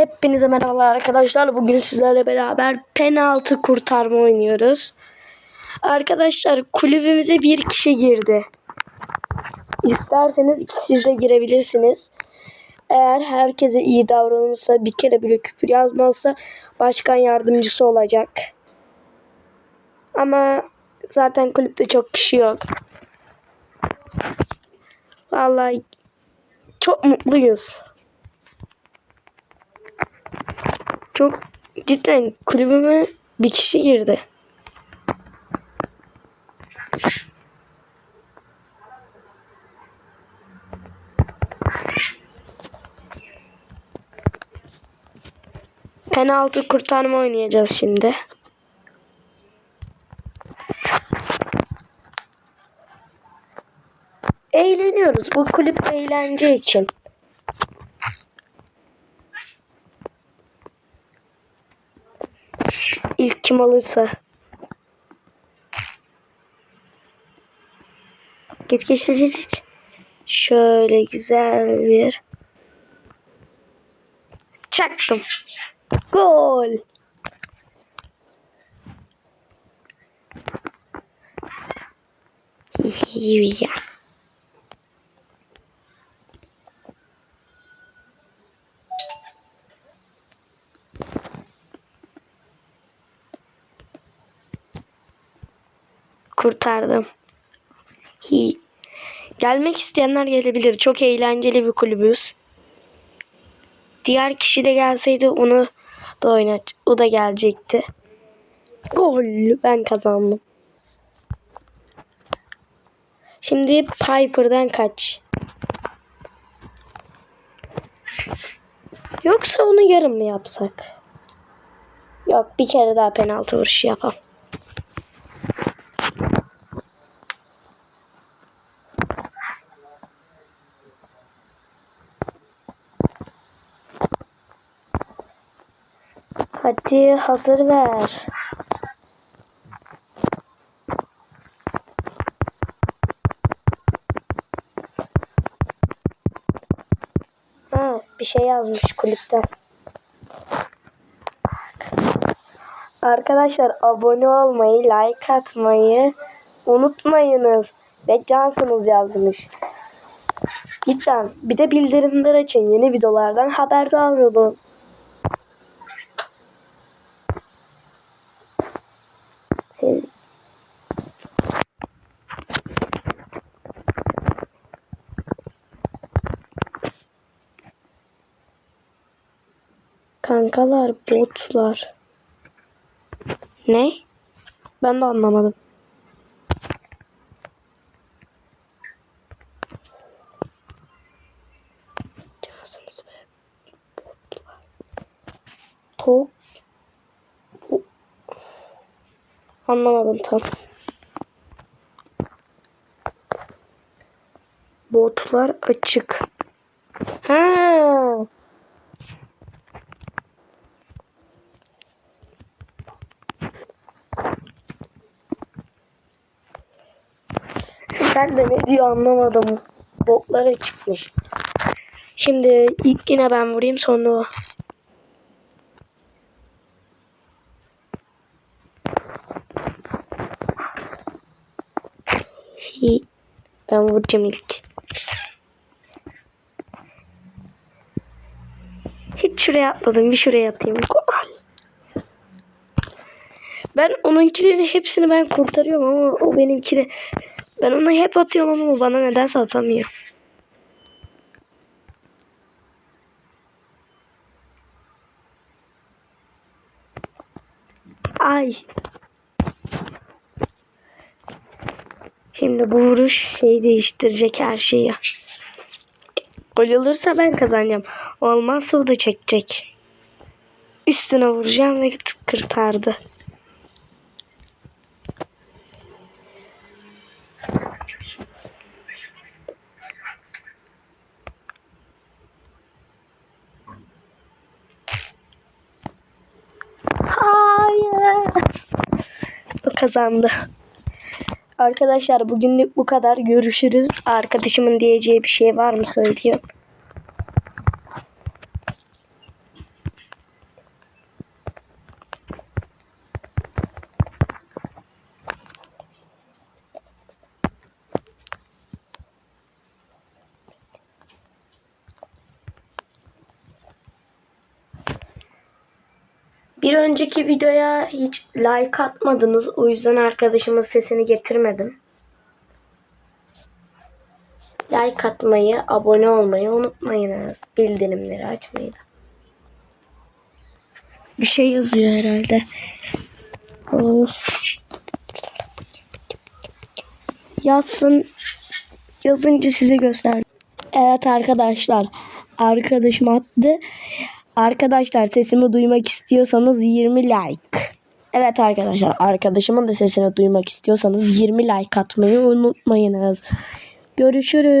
Hepinize merhabalar arkadaşlar. Bugün sizlerle beraber penaltı kurtarma oynuyoruz. Arkadaşlar kulübümüze bir kişi girdi. İsterseniz siz de girebilirsiniz. Eğer herkese iyi davranırsa, bir kere bile küfür yazmazsa başkan yardımcısı olacak. Ama zaten kulüpte çok kişi yok. Vallahi çok mutluyuz. Çok cidden kulübüme bir kişi girdi. Penaltı kurtarma oynayacağız şimdi. Eğleniyoruz. Bu kulüp eğlence için. İlk kim alırsa. Geç geç geç geç. Şöyle güzel bir. Çaktım. Gol. Ya. Kurtardım. Hi. Gelmek isteyenler gelebilir. Çok eğlenceli bir kulübüz. Diğer kişi de gelseydi onu da oynat. O da gelecekti. Gol. Ben kazandım. Şimdi Piper'dan kaç. Yoksa onu yarım mı yapsak? Yok bir kere daha penaltı vuruşu yapalım. Hadi hazır ver. Ha, bir şey yazmış kulüpten. Arkadaşlar abone olmayı, like atmayı unutmayınız. Ve cansınız yazmış. Lütfen bir de bildirimler açın. Yeni videolardan haberdar olun. Kankalar botlar. Ne? Ben de anlamadım. Cansınız be. Botlar. Tok. Bu. Anlamadım tam. Botlar açık. Ha. Ben de ne diyor anlamadım. Botlara çıkmış. Şimdi ilk yine ben vurayım sonra o. Ben vuracağım ilk. Hiç şuraya atladım. Bir şuraya atayım. Gol. Ben onunkilerin hepsini ben kurtarıyorum ama o benimkini ben onu hep atıyorum ama bana nedense atamıyor. Ay. Şimdi bu vuruş şey değiştirecek her şeyi. Gol olursa ben kazanacağım. Olmazsa o da çekecek. Üstüne vuracağım ve kurtardı. Kazandı. Arkadaşlar bugünlük bu kadar. Görüşürüz. Arkadaşımın diyeceği bir şey var mı söyleyeyim. Bir önceki videoya hiç like atmadınız. O yüzden arkadaşımın sesini getirmedim. Like atmayı, abone olmayı unutmayınız. Bildirimleri açmayı da. Bir şey yazıyor herhalde. Of. Yazsın. Yazınca size göster. Evet arkadaşlar. Arkadaşım attı. Arkadaşlar sesimi duymak istiyorsanız 20 like. Evet arkadaşlar arkadaşımın da sesini duymak istiyorsanız 20 like atmayı unutmayınız. Görüşürüz.